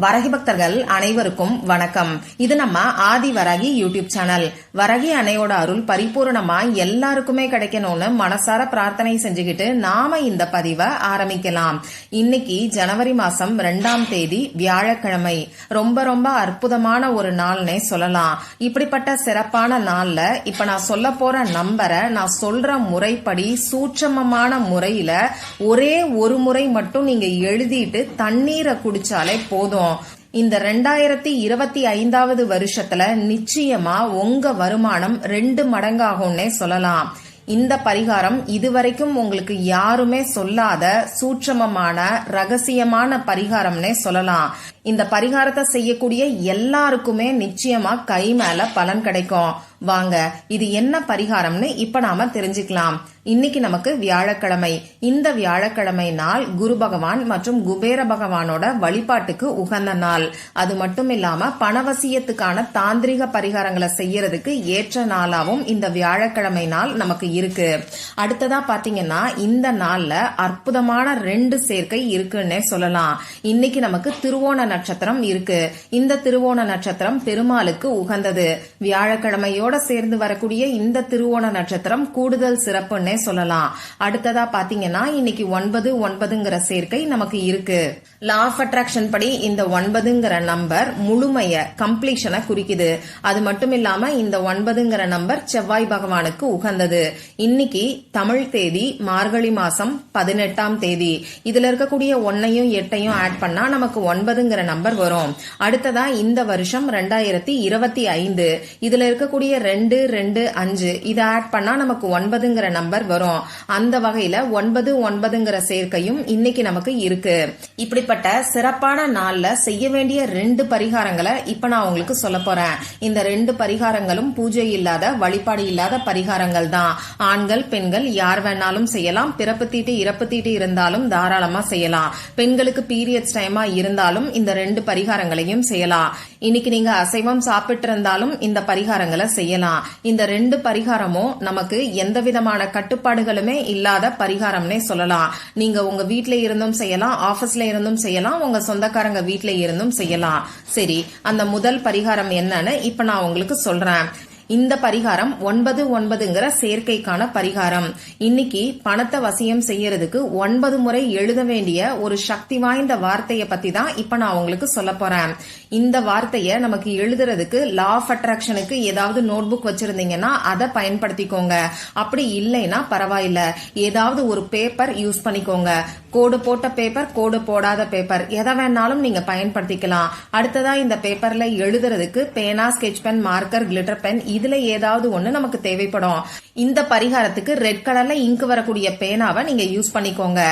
வரகி பக்தர்கள் அனைவருக்கும் வணக்கம். இது நம்ம ஆதி வரகி யூடியூப் சேனல். வரகி அணையோட அருள் பரிபூர்ணமா எல்லாருக்குமே கிடைக்கணும்னு மனசார பிரார்த்தனை செஞ்சுக்கிட்டு நாம இந்த பதிவை ஆரம்பிக்கலாம். இன்னைக்கு ஜனவரி மாசம் ரெண்டாம் தேதி வியாழக்கிழமை. ரொம்ப ரொம்ப அற்புதமான ஒரு நாள்னே சொல்லலாம். இப்படிப்பட்ட சிறப்பான நாள்ல இப்ப நான் சொல்ல போற நம்பரை நான் சொல்ற முறைப்படி சூட்சமமான முறையில ஒரே ஒரு முறை மட்டும் நீங்க எழுதிட்டு தண்ணீரை குடிச்சாலே போதும். இந்த ரெண்டாயிரத்தி இருபத்தி ஐந்தாவது வருஷத்துல நிச்சயமா உங்க வருமானம் ரெண்டு மடங்காகும்னே சொல்லலாம். இந்த பரிகாரம் இதுவரைக்கும் உங்களுக்கு யாருமே சொல்லாத சூட்சமமான ரகசியமான பரிகாரம்னே சொல்லலாம். இந்த பரிகாரத்தை செய்யக்கூடிய எல்லாருக்குமே நிச்சயமா கை மேல பலன் கிடைக்கும். வாங்க இது என்ன பரிகாரம்னு இப்ப நாம தெரிஞ்சுக்கலாம். இன்னைக்கு நமக்கு வியாழக்கிழமை. இந்த வியாழக்கிழமை நாள் குரு பகவான் மற்றும் குபேர பகவானோட வழிபாட்டுக்கு உகந்த நாள். அது மட்டும் இல்லாம பணவசியத்துக்கான தாந்திரிக பரிகாரங்களை செய்யறதுக்கு ஏற்ற நாளாவும் இந்த வியாழக்கிழமை நாள் நமக்கு இருக்கு. அடுத்ததா பாத்தீங்கன்னா இந்த நாள்ல அற்புதமான ரெண்டு சேர்க்கை இருக்குன்னே சொல்லலாம். இன்னைக்கு நமக்கு திருவோண நட்சத்திரம் இருக்கு. இந்த திருவோண நட்சத்திரம் பெருமாளுக்கு உகந்தது. வியாழக்கிழமையோட சேர்ந்து வரக்கூடிய இந்த திருவோண நட்சத்திரம் கூடுதல் சிறப்புன்னே சொல்லலாம். அடுத்ததா பாத்தீங்கன்னா இன்னைக்கு ஒன்பது ஒன்பதுங்கிற சேர்க்கை நமக்கு இருக்கு. லா ஆஃப் அட்ராக்ஷன் படி இந்த ஒன்பதுங்கிற நம்பர் முழுமைய கம்ப்ளீஷனை குறிக்குது. அது மட்டும் இல்லாம இந்த ஒன்பதுங்கிற நம்பர் செவ்வாய் பகவானுக்கு உகந்தது. இன்னைக்கு தமிழ் தேதி மார்கழி மாசம் பதினெட்டாம் தேதி. இதுல இருக்கக்கூடிய ஒன்னையும் எட்டையும் ஆட் பண்ணா நமக்கு ஒன்பதுங்கிற நம்பர் வரும். அடுத்ததா இந்த வருஷம் ரெண்டாயிரத்தி இருபத்தி ஐந்து. இதுல இருக்கக்கூடிய ரெண்டு ரெண்டு அஞ்சு. இதை ஆட் பண்ணா நமக்கு ஒன்பதுங்கிற நம்பர் வரும். அந்த வகையில ஒன்பது ஒன்பதுங்கிற சேர்க்கையும் இன்னைக்கு நமக்கு இருக்கு. இப்படிப்பட்ட சிறப்பான நாள்ல செய்ய வேண்டிய ரெண்டு பரிகாரங்களை இப்ப நான் உங்களுக்கு சொல்ல போறேன். இந்த ரெண்டு பரிகாரங்களும் பூஜை இல்லாத வழிபாடு இல்லாத பரிகாரங்கள் தான். ஆண்கள் பெண்கள் யார் வேணாலும் செய்யலாம். பிறப்பு தீட்டு இறப்பு தீட்டு இருந்தாலும் தாராளமா செய்யலாம். பெண்களுக்கு பீரியட்ஸ் டைமா இருந்தாலும் இந்த ரெண்டு பரிகாரங்களையும் செய்யலாம். இன்னைக்கு நீங்க அசைவம் சாப்பிட்டு இருந்தாலும் இந்த பரிகாரங்களை செய்யலாம் இந்த ரெண்டு பரிகாரமும் நமக்கு எந்த விதமான கட்டுப்பாடுகளுமே இல்லாத பரிகாரம்னே சொல்லலாம் நீங்க உங்க வீட்ல இருந்தும் செய்யலாம் ஆபீஸ்ல இருந்தும் செய்யலாம் உங்க சொந்தக்காரங்க வீட்ல இருந்தும் செய்யலாம் சரி அந்த முதல் பரிகாரம் என்னன்னு இப்ப நான் உங்களுக்கு சொல்றேன். இந்த பரிகாரம் ஒன்பது ஒன்பதுங்கிற சேர்க்கைக்கான பரிகாரம். இன்னைக்கு பணத்தை வசியம் செய்யறதுக்கு ஒன்பது முறை எழுத வேண்டிய ஒரு சக்தி வாய்ந்த வார்த்தையை பத்தி தான் இப்ப நான் உங்களுக்கு சொல்ல போறேன். இந்த வார்த்தையை நமக்கு எழுதுறதுக்கு லா ஆஃப் அட்ராக்ஷனுக்கு ஏதாவது நோட் புக் வச்சிருந்தீங்கன்னா அதை பயன்படுத்திக்கோங்க. அப்படி இல்லைன்னா பரவாயில்ல. ஏதாவது ஒரு பேப்பர் யூஸ் பண்ணிக்கோங்க. கோடு போட்ட பேப்பர் கோடு போடாத பேப்பர் எதை வேணாலும் நீங்க பயன்படுத்திக்கலாம். அடுத்ததா இந்த பேப்பர்ல எழுதுறதுக்கு பேனா sketch pen marker glitter pen இதுல ஏதாவது ஒண்ணு நமக்கு தேவைப்படும். இந்த பரிகாரத்துக்கு ரெட் கலர்ல இங்க் வரக்கூடிய பேனாவை நீங்க யூஸ் பண்ணிக்கோங்க.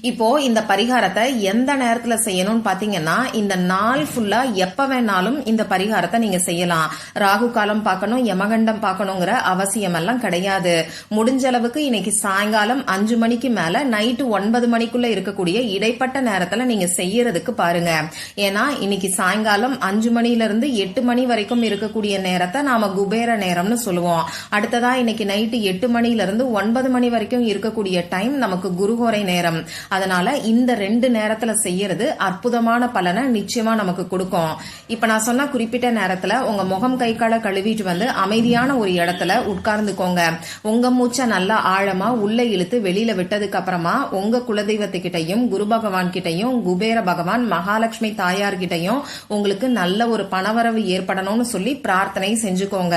இப்போ இந்த பரிகாரத்தை எந்த நேரத்துல செய்யணும்னு பாத்தீங்கன்னா இந்த நாள் ஃபுல்லா எப்ப வேணாலும் இந்த பரிகாரத்தை நீங்க செய்யலாம். ராகு காலம் பார்க்கணும் யமகண்டம் பார்க்கணுங்கிற அவசியம் எல்லாம் கிடையாது. முடிஞ்ச அளவுக்கு இன்னைக்கு சாயங்காலம் அஞ்சு மணிக்கு மேல நைட்டு ஒன்பது மணிக்குள்ள இருக்கக்கூடிய இடைப்பட்ட நேரத்துல நீங்க செய்யறதுக்கு பாருங்க. ஏன்னா இன்னைக்கு சாயங்காலம் அஞ்சு மணில இருந்து எட்டு மணி வரைக்கும் இருக்கக்கூடிய நேரத்தை நாம குபேர நேரம்னு சொல்லுவோம். அடுத்ததா இன்னைக்கு நைட்டு எட்டு மணில இருந்து ஒன்பது மணி வரைக்கும் இருக்கக்கூடிய டைம் நமக்கு குருகோரை நேரம். அதனால இந்த ரெண்டு நேரத்துல செய்யறது அற்புதமான பலனை நிச்சயமா நமக்கு கொடுக்கும். இப்ப நான் சொன்ன குறிப்பிட்ட நேரத்துல உங்க முகம் கை கால கழுவிட்டு வந்து அமைதியான ஒரு இடத்துல உட்கார்ந்துக்கோங்க. உங்க மூச்சை நல்லா ஆழமா உள்ள இழுத்து வெளியில விட்டதுக்கு அப்புறமா உங்க குலதெய்வத்துக்கிட்டையும் குரு பகவான் கிட்டையும் குபேர பகவான் மகாலட்சுமி தாயார் கிட்டையும் உங்களுக்கு நல்ல ஒரு பணவரவு ஏற்படணும்னு சொல்லி பிரார்த்தனை செஞ்சுக்கோங்க.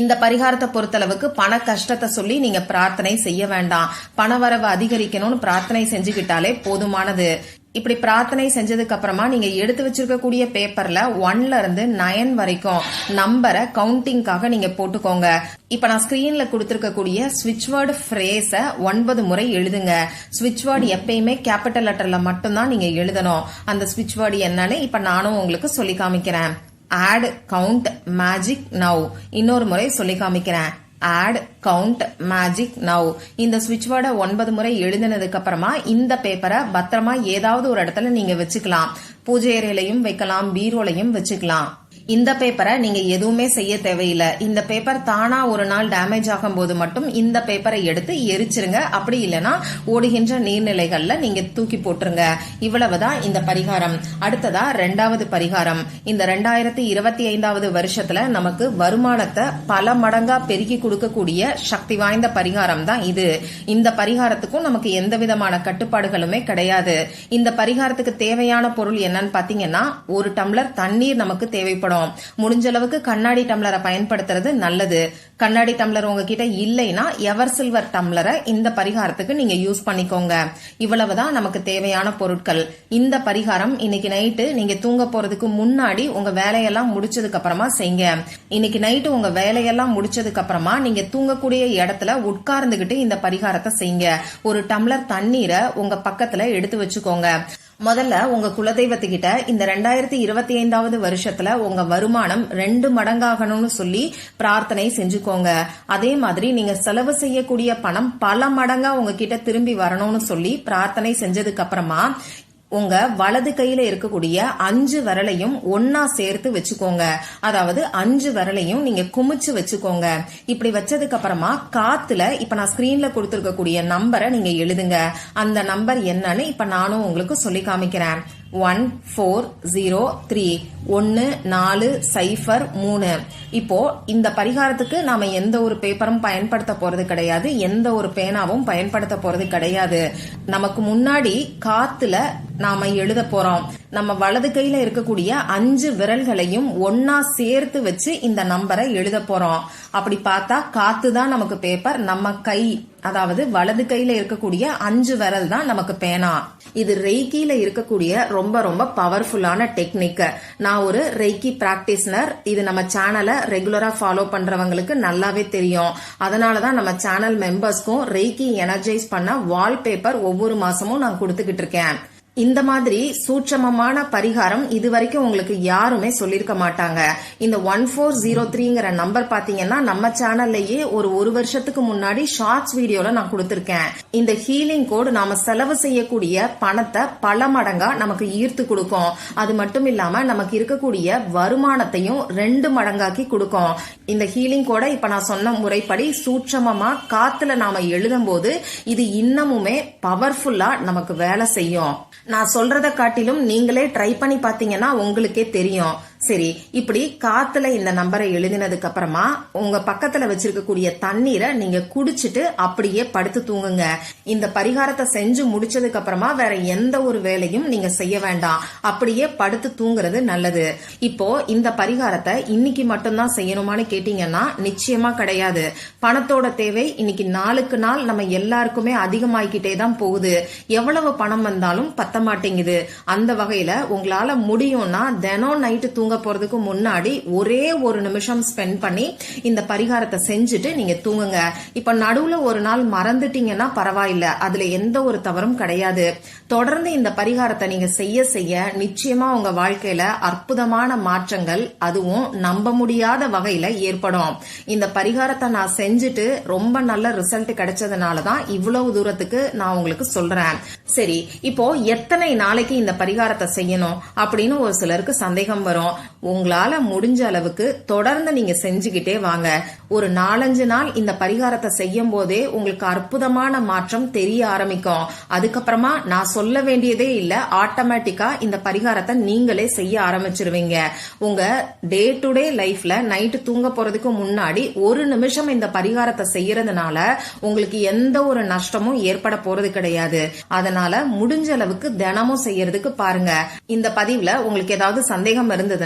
இந்த பரிகாரத்தை பொறுத்தளவுக்கு பண கஷ்டத்தை சொல்லி நீங்க பிரார்த்தனை செய்ய வேண்டாம். பணவரவு அதிகரிக்கணும்னு பிரார்த்தனை செஞ்சுக்கிட்டாலே போதுமானது. இப்படி பிரார்த்தனை செஞ்சதுக்கு அப்புறமா நீங்க எடுத்து வச்சிருக்கக்கூடிய பேப்பர்ல ஒன்ல இருந்து நயன் வரைக்கும் நம்பரை கவுண்டிங்காக நீங்க போட்டுக்கோங்க. இப்ப நான் ஸ்கிரீன்ல கொடுத்திருக்கக்கூடிய ஸ்விட்ச் வேர்டு ஃப்ரேஸ ஒன்பது முறை எழுதுங்க. ஸ்விட்ச் வேர்டு எப்பயுமே கேபிட்டல் லெட்டர்ல மட்டும்தான் நீங்க எழுதணும். அந்த ஸ்விட்ச் வேர்டு என்னன்னு இப்ப நானும் உங்களுக்கு சொல்லி காமிக்கிறேன். ஆட் கவுண்ட் மேஜிக் நவ் இன்னொரு முறை சொல்லி காமிக்கிறேன். ஆட் கவுண்ட் மேஜிக் நவ் இந்த சுவிட்ச் வேர்டை ஒன்பது முறை எழுதினதுக்கு அப்புறமா இந்த பேப்பரை பத்திரமா ஏதாவது ஒரு இடத்துல நீங்க வச்சுக்கலாம். பூஜை அறையிலையும் வைக்கலாம் பீரோலையும் வச்சுக்கலாம். இந்த பேப்பரை நீங்க எதுவுமே செய்ய தேவையில்லை. இந்த பேப்பர் தானா ஒரு நாள் டேமேஜ் ஆகும் போது மட்டும் இந்த பேப்பரை எடுத்து எரிச்சிருங்க. அப்படி இல்லைன்னா ஓடுகின்ற நீர்நிலைகள்ல நீங்க தூக்கி போட்டுருங்க. இவ்வளவுதான் இந்த பரிகாரம். அடுத்ததா ரெண்டாவது பரிகாரம். இந்த ரெண்டாயிரத்தி இருபத்தி ஐந்தாவது வருஷத்துல நமக்கு வருமானத்தை பல மடங்கா பெருக்கி கொடுக்கக்கூடிய சக்தி வாய்ந்த பரிகாரம் தான் இது. இந்த பரிகாரத்துக்கும் நமக்கு எந்த விதமான கட்டுப்பாடுகளுமே கிடையாது. இந்த பரிகாரத்துக்கு தேவையான பொருள் என்னன்னு பாத்தீங்கன்னா ஒரு டம்ளர் தண்ணீர் நமக்கு தேவைப்படும். முடிஞ்ச அளவுக்கு கண்ணாடி டம்ளரை பயன்படுத்துறது நல்லது. கண்ணாடி டம்ளர் உங்ககிட்ட இல்லைன்னா எவர் சில்வர் டம்ளரை இந்த பரிகாரத்துக்கு நீங்க யூஸ் பண்ணிக்கோங்க. இவ்வளவுதான் நமக்கு தேவையான பொருட்கள். இந்த பரிகாரம் இன்னைக்கு நைட்டு நீங்க தூங்க போறதுக்கு முன்னாடி உங்க வேலையெல்லாம் முடிச்சதுக்கு அப்புறமா செய்யுங்க. இன்னைக்கு நைட்டு உங்க வேலையெல்லாம் முடிச்சதுக்கு அப்புறமா நீங்க தூங்கக்கூடிய இடத்துல உட்கார்ந்துகிட்டு இந்த பரிகாரத்தை செய்யுங்க. ஒரு டம்ளர் தண்ணீரை உங்க பக்கத்துல எடுத்து வச்சுக்கோங்க. முதல்ல உங்க குலதெய்வத்துக்கிட்ட இந்த ரெண்டாயிரத்தி இருபத்தி ஐந்தாவது வருஷத்துல உங்க வருமானம் ரெண்டு மடங்காகணும்னு சொல்லி பிரார்த்தனை செஞ்சுக்கோங்க. அதே மாதிரி நீங்க செலவு செய்யக்கூடிய பணம் பல மடங்கா உங்ககிட்ட திரும்பி வரணும்னு சொல்லி பிரார்த்தனை செஞ்சதுக்கு அப்புறமா உங்க வலது கையில இருக்கக்கூடிய அஞ்சு விரலையும் ஒன்னா சேர்த்து வச்சுக்கோங்க. அதாவது அஞ்சு விரலையும் நீங்க குமிச்சு வச்சுக்கோங்க. இப்படி வச்சதுக்கு அப்புறமா காத்துல இப்ப நான் ஸ்கிரீன்ல கொடுத்துருக்கக்கூடிய நம்பரை நீங்க எழுதுங்க. அந்த நம்பர் என்னன்னு இப்ப நானும் உங்களுக்கு சொல்லி காமிக்கிறேன். ஒன் ஃபோர் ஜீரோ த்ரீ ஒன்று நாலு சைஃபர் மூணு. இப்போ இந்த பரிகாரத்துக்கு நாம எந்த ஒரு பேப்பரும் பயன்படுத்த போறது கிடையாது. எந்த ஒரு பேனாவும் பயன்படுத்த போறது கிடையாது. நமக்கு முன்னாடி காத்துல நாம எழுத போறோம். நம்ம வலது கையில இருக்கக்கூடிய அஞ்சு விரல்களையும் ஒன்னா சேர்த்து வச்சு இந்த நம்பரை எழுத போறோம். அப்படி பார்த்தா காத்து தான் நமக்கு பேப்பர் நம்ம கை அதாவது வலது கையில இருக்கக்கூடிய அஞ்சு விரல் தான் நமக்கு பேனா. இது ரெய்கில இருக்கக்கூடிய ரொம்ப ரொம்ப பவர்ஃபுல்லான டெக்னிக் நான் ஒரு ரெய்கி பிராக்டிஸ்னர் இது நம்ம சேனலை ரெகுலரா ஃபாலோ பண்றவங்களுக்கு நல்லாவே தெரியும். அதனாலதான் நம்ம சேனல் மெம்பர்ஸ்க்கும் ரெய்கி எனர்ஜைஸ் பண்ண வால்பேப்பர் ஒவ்வொரு மாசமும் நான் கொடுத்துக்கிட்டு இருக்கேன். இந்த மாதிரி சூட்சமமான பரிகாரம் இது வரைக்கும் உங்களுக்கு யாருமே சொல்லிருக்க மாட்டாங்க. இந்த ஒன் ஃபோர் ஜீரோ த்ரீங்கிற நம்பர் பாத்தீங்கன்னா நம்ம சேனல்லையே ஒரு ஒரு வருஷத்துக்கு முன்னாடி ஷார்ட்ஸ் வீடியோல நான் கொடுத்திருக்கேன். இந்த ஹீலிங் கோடு நாம செலவு செய்யக்கூடிய பணத்தை பல மடங்கா நமக்கு ஈர்த்து கொடுக்கும். அது மட்டும் இல்லாம நமக்கு இருக்கக்கூடிய வருமானத்தையும் ரெண்டு மடங்காக்கி கொடுக்கும். இந்த ஹீலிங் கோடை இப்ப நான் சொன்ன முறைப்படி சூட்சமமா காத்துல நாம எழுதும் போது இது இன்னமுமே பவர்ஃபுல்லா நமக்கு வேலை செய்யும். நான் சொல்றதை காட்டிலும் நீங்களே ட்ரை பண்ணி பார்த்தீங்கன்னா உங்களுக்கே தெரியும். சரி இப்படி காத்துல இந்த நம்பரை எழுதினதுக்கு அப்புறமா உங்க பக்கத்துல வச்சிருக்கக்கூடிய தண்ணீரை நீங்க குடிச்சிட்டு அப்படியே படுத்து தூங்குங்க. இந்த பரிகாரத்தை செஞ்சு முடிச்சதுக்கு அப்புறமா வேற எந்த ஒரு வேலையும் நீங்க செய்ய வேண்டாம். அப்படியே படுத்து தூங்குறது நல்லது. இப்போ இந்த பரிகாரத்தை இன்னைக்கு மட்டும்தான் செய்யணுமான்னு கேட்டீங்கன்னா நிச்சயமா கிடையாது. பணத்தோட தேவை இன்னைக்கு நாளுக்கு நாள் நம்ம எல்லாருக்குமே அதிகமாகிக்கிட்டே தான் போகுது. எவ்வளவு பணம் வந்தாலும் பத்த மாட்டேங்குது. அந்த வகையில உங்களால முடியும்னா தினம் நைட்டு தூங்க தூங்க போறதுக்கு முன்னாடி ஒரே ஒரு நிமிஷம் ஸ்பெண்ட் பண்ணி இந்த பரிகாரத்தை செஞ்சுட்டு நீங்க தூங்குங்க. இப்ப நடுவுல ஒரு நாள் மறந்துட்டீங்கன்னா பரவாயில்ல. அதுல எந்த ஒரு தவறும் கிடையாது. தொடர்ந்து இந்த பரிகாரத்தை நீங்க செய்ய செய்ய நிச்சயமா உங்க வாழ்க்கையில அற்புதமான மாற்றங்கள் அதுவும் நம்ப முடியாத வகையில ஏற்படும். இந்த பரிகாரத்தை நான் செஞ்சுட்டு ரொம்ப நல்ல ரிசல்ட் கிடைச்சதுனால தான் இவ்வளவு தூரத்துக்கு நான் உங்களுக்கு சொல்றேன். சரி இப்போ எத்தனை நாளைக்கு இந்த பரிகாரத்தை செய்யணும் அப்படின்னு ஒரு சிலருக்கு சந்தேகம் வரும். உங்களால முடிஞ்ச அளவுக்கு தொடர்ந்து நீங்க செஞ்சுக்கிட்டே வாங்க. ஒரு நாலஞ்சு நாள் இந்த பரிகாரத்தை செய்யும் போதே உங்களுக்கு அற்புதமான மாற்றம் தெரிய ஆரம்பிக்கும். அதுக்கப்புறமா நான் சொல்ல வேண்டியதே இல்ல ஆட்டோமேட்டிக்கா இந்த பரிகாரத்தை நீங்களே செய்ய ஆரம்பிச்சிருவீங்க. உங்க டே டு டே லைஃப்ல நைட்டு தூங்க போறதுக்கு முன்னாடி ஒரு நிமிஷம் இந்த பரிகாரத்தை செய்யறதுனால உங்களுக்கு எந்த ஒரு நஷ்டமும் ஏற்பட போறது கிடையாது. அதனால முடிஞ்ச அளவுக்கு தினமும் செய்யறதுக்கு பாருங்க. இந்த பதிவுல உங்களுக்கு ஏதாவது சந்தேகம் இருந்தது